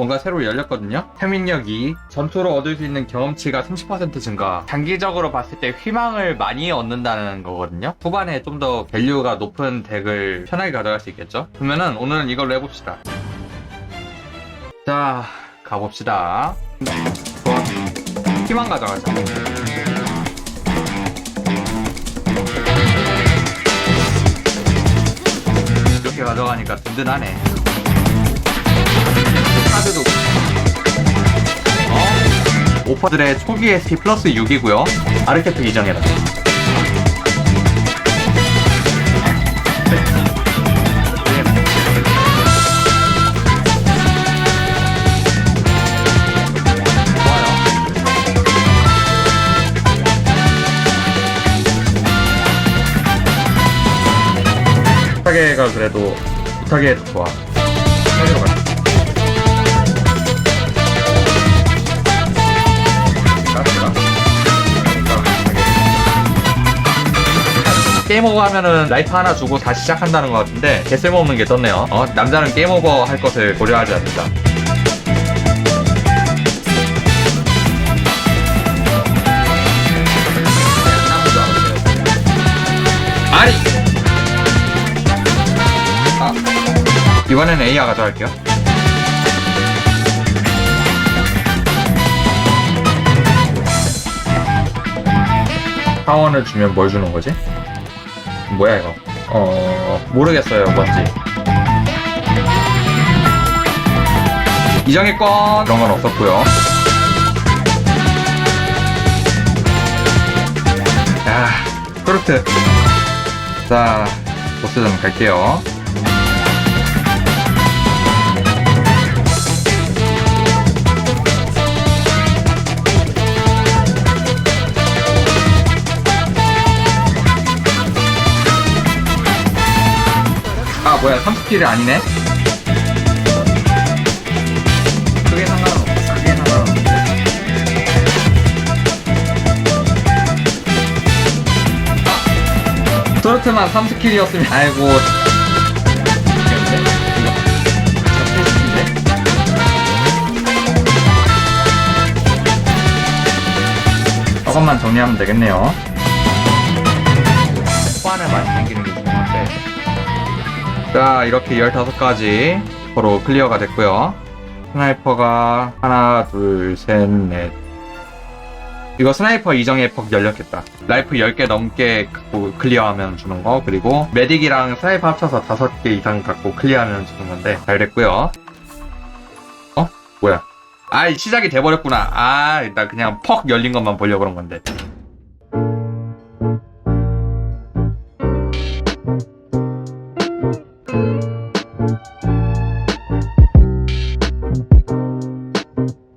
뭔가 새로 열렸거든요. 2, 전투로 얻을 수 있는 경험치가 30% 증가. 장기적으로 봤을 때 희망을 많이 얻는다는 거거든요. 후반에 좀 더 밸류가 높은 덱을 편하게 가져갈 수 있겠죠. 그러면은 오늘은 이걸로 해봅시다. 자, 가봅시다. 희망 가져가자. 이렇게 가져가니까 든든하네. 카드도 어? 오퍼들의 초기 SP 플러스 6이고요. 아르케트 이정해라. 좋아요. 부타게가 그래도 부타게 좋아. 부타게로 가 게임 오버 하면은 라이프 하나 주고 다시 시작한다는 것 같은데 개 쓸모없는 게 떴네요 어? 남자는 게임 오버 할 것을 고려하지 않는다 아리 아 이번에는 A야 가져갈게요 사원을 주면 뭘 주는 거지? 뭐야 이거? 어 모르겠어요 뭔지. 이정의 건 이런 건 없었고요. 아 프루트. 자 보스전 갈게요. 뭐야 30킬이 아니네? 그게 상관없어 그게 상관없어 아! 토르트만 30킬이었으면 아이고 저것만 정리하면 되겠네요 호환을 많이 챙기는 게 중요한데 자 이렇게 15가지 서로 클리어가 됐고요. 스나이퍼가 하나 둘셋넷. 이거 스나이퍼 이정의 퍽 열렸겠다. 라이프 10개 넘게 갖고 클리어하면 주는 거. 그리고 메딕이랑 스나이퍼 합쳐서 5개 이상 갖고 클리어하면 주는 건데 잘 됐고요. 어? 뭐야? 아이 시작이 돼버렸구나. 아나 그냥 퍽 열린 것만 보려고 그런 건데.